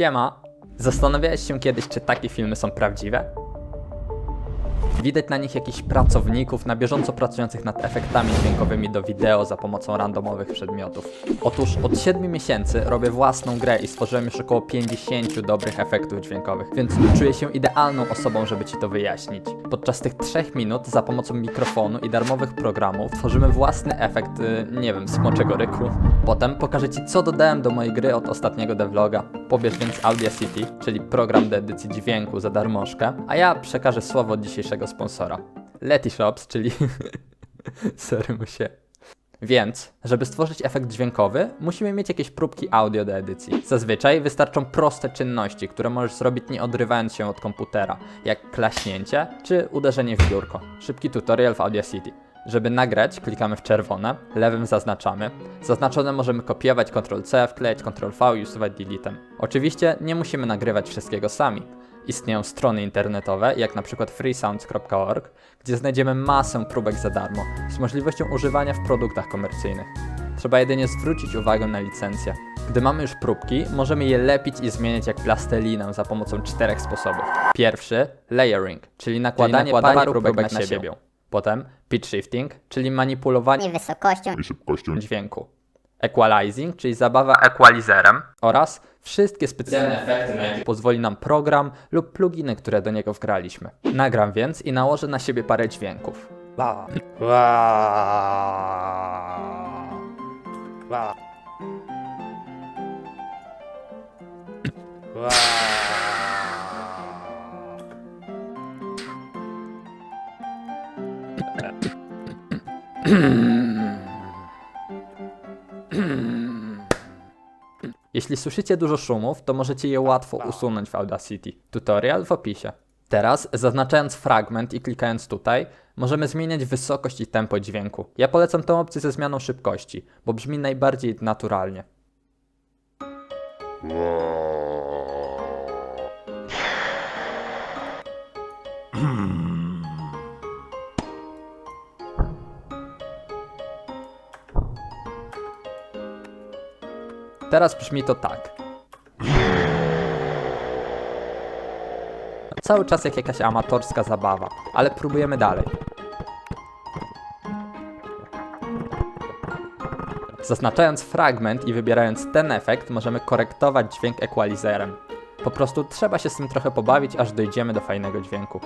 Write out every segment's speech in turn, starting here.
Siema! Zastanawiałeś się kiedyś, czy takie filmy są prawdziwe? Widać na nich jakichś pracowników na bieżąco pracujących nad efektami dźwiękowymi do wideo za pomocą randomowych przedmiotów. Otóż od 7 miesięcy robię własną grę i stworzyłem już około 50 dobrych efektów dźwiękowych, więc czuję się idealną osobą, żeby Ci to wyjaśnić. Podczas tych 3 minut za pomocą mikrofonu i darmowych programów tworzymy własny efekt, y, nie wiem, smoczego ryku. Potem pokażę Ci, co dodałem do mojej gry od ostatniego devloga. Pobierz więc Audacity, czyli program do edycji dźwięku za darmożkę, a ja przekażę słowo dzisiejszego sponsora. Letyshops, czyli... Sorry mu się. Więc, żeby stworzyć efekt dźwiękowy, musimy mieć jakieś próbki audio do edycji. Zazwyczaj wystarczą proste czynności, które możesz zrobić nie odrywając się od komputera, jak klaśnięcie czy uderzenie w biurko. Szybki tutorial w Audacity. Żeby nagrać, klikamy w czerwone, lewym zaznaczamy. Zaznaczone możemy kopiować Ctrl-C, wklejać Ctrl-V i usuwać deletem. Oczywiście nie musimy nagrywać wszystkiego sami. Istnieją strony internetowe, jak na przykład freesounds.org, gdzie znajdziemy masę próbek za darmo, z możliwością używania w produktach komercyjnych. Trzeba jedynie zwrócić uwagę na licencję. Gdy mamy już próbki, możemy je lepić i zmieniać jak plastelinę za pomocą czterech sposobów. Pierwszy, layering, czyli nakładanie, nakładanie paru próbek próbek, na na siebie. siebie. Potem pitch shifting, czyli manipulowanie wysokością i szybkością dźwięku. Equalizing, czyli zabawa equalizerem oraz wszystkie specjalne efekty, na jakie pozwoli nam program lub pluginy, które do niego wgraliśmy. Nagram więc i nałożę na siebie parę dźwięków. La. La. La. La. Jeśli słyszycie dużo szumów, to możecie je łatwo usunąć w Audacity. Tutorial w opisie. Teraz, zaznaczając fragment i klikając tutaj, możemy zmieniać wysokość i tempo dźwięku. Ja polecam tę opcję ze zmianą szybkości, bo brzmi najbardziej naturalnie. Teraz brzmi to tak. Cały czas jak jakaś amatorska zabawa, ale próbujemy dalej. Zaznaczając fragment i wybierając ten efekt, możemy korektować dźwięk equalizerem. Po prostu trzeba się z tym trochę pobawić, aż dojdziemy do fajnego dźwięku.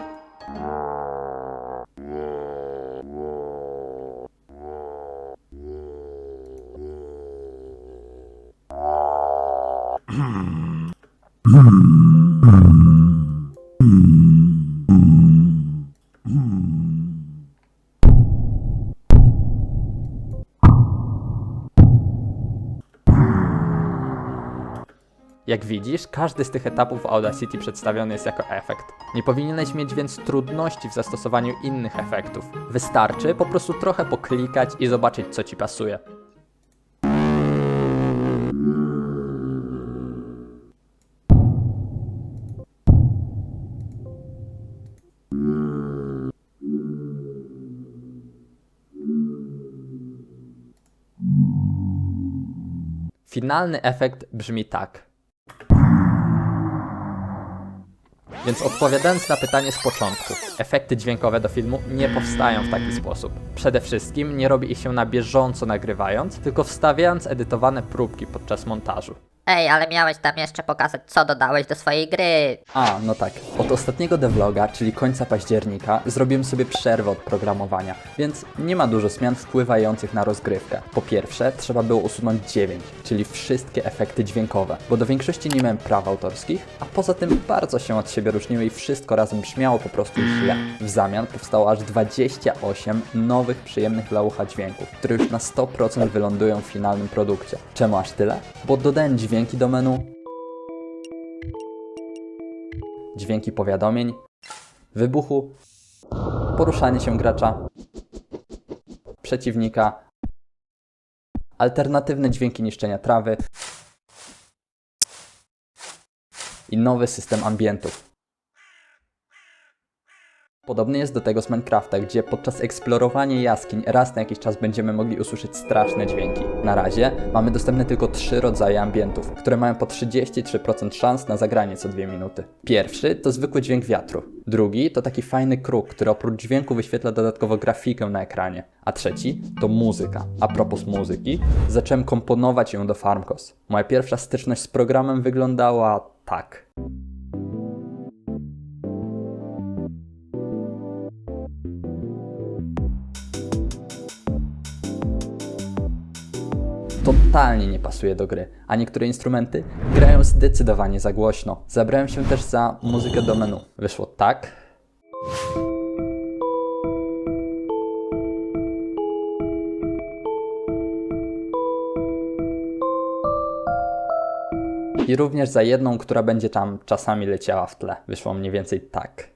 Jak widzisz, każdy z tych etapów w Audacity przedstawiony jest jako efekt. Nie powinieneś mieć więc trudności w zastosowaniu innych efektów. Wystarczy po prostu trochę poklikać i zobaczyć, co ci pasuje. Finalny efekt brzmi tak. Więc odpowiadając na pytanie z początku, efekty dźwiękowe do filmu nie powstają w taki sposób. Przede wszystkim nie robi ich się na bieżąco nagrywając, tylko wstawiając edytowane próbki podczas montażu. Ej, ale miałeś tam jeszcze pokazać, co dodałeś do swojej gry. A, no tak. Od ostatniego devloga, czyli końca października, zrobiłem sobie przerwę od programowania, więc nie ma dużo zmian wpływających na rozgrywkę. Po pierwsze, trzeba było usunąć 9, czyli wszystkie efekty dźwiękowe, bo do większości nie miałem praw autorskich, a poza tym bardzo się od siebie różniły i wszystko razem brzmiało po prostu źle. W zamian powstało aż 28 nowych, przyjemnych dla ucha dźwięków, które już na 100% wylądują w finalnym produkcie. Czemu aż tyle? Bo dodałem dźwięki do menu, dźwięki powiadomień, wybuchu, poruszanie się gracza, przeciwnika, alternatywne dźwięki niszczenia trawy i nowy system ambientów. Podobny jest do tego z Minecrafta, gdzie podczas eksplorowania jaskiń raz na jakiś czas będziemy mogli usłyszeć straszne dźwięki. Na razie mamy dostępne tylko trzy rodzaje ambientów, które mają po 33% szans na zagranie co dwie minuty. Pierwszy to zwykły dźwięk wiatru. Drugi to taki fajny kruk, który oprócz dźwięku wyświetla dodatkowo grafikę na ekranie. A trzeci to muzyka. A propos muzyki, zacząłem komponować ją do Farmcos. Moja pierwsza styczność z programem wyglądała tak. Totalnie nie pasuje do gry, a niektóre instrumenty grają zdecydowanie za głośno. Zabrałem się też za muzykę do menu. Wyszło tak. I również za jedną, która będzie tam czasami leciała w tle. Wyszło mniej więcej tak.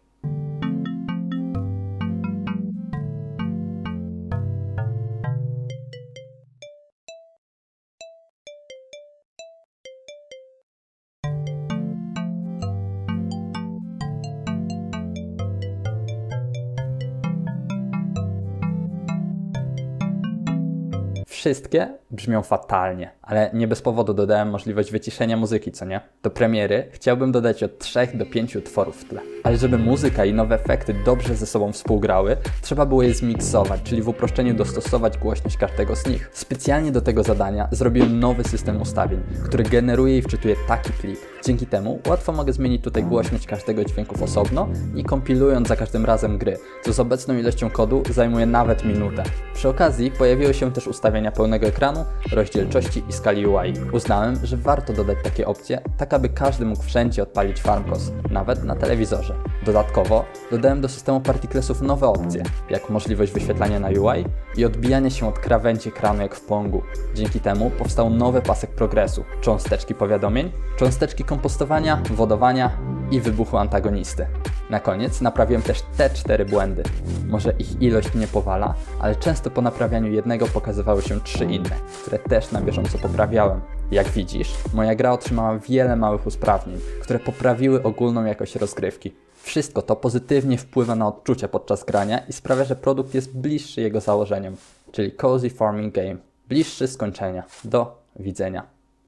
Wszystkie brzmią fatalnie, ale nie bez powodu dodałem możliwość wyciszenia muzyki, co nie? Do premiery chciałbym dodać od 3 do 5 utworów w tle. Ale żeby muzyka i nowe efekty dobrze ze sobą współgrały, trzeba było je zmiksować, czyli w uproszczeniu dostosować głośność każdego z nich. Specjalnie do tego zadania zrobiłem nowy system ustawień, który generuje i wczytuje taki plik. Dzięki temu łatwo mogę zmienić tutaj głośność każdego dźwięku osobno i kompilując za każdym razem gry, co z obecną ilością kodu zajmuje nawet minutę. Przy okazji pojawiły się też ustawienia pełnego ekranu, rozdzielczości i skali UI. Uznałem, że warto dodać takie opcje, tak aby każdy mógł wszędzie odpalić FarmCos, nawet na telewizorze. Dodatkowo dodałem do systemu Particlesów nowe opcje, jak możliwość wyświetlania na UI i odbijania się od krawędzi ekranu jak w Pongu. Dzięki temu powstał nowy pasek progresu, cząsteczki powiadomień, cząsteczki kompostowania, wodowania i wybuchu antagonisty. Na koniec naprawiłem też te cztery błędy. Może ich ilość nie powala, ale często po naprawianiu jednego pokazywały się trzy inne, które też na bieżąco poprawiałem. Jak widzisz, moja gra otrzymała wiele małych usprawnień, które poprawiły ogólną jakość rozgrywki. Wszystko to pozytywnie wpływa na odczucia podczas grania i sprawia, że produkt jest bliższy jego założeniom, czyli Cozy Farming Game, bliższy skończenia. Do widzenia.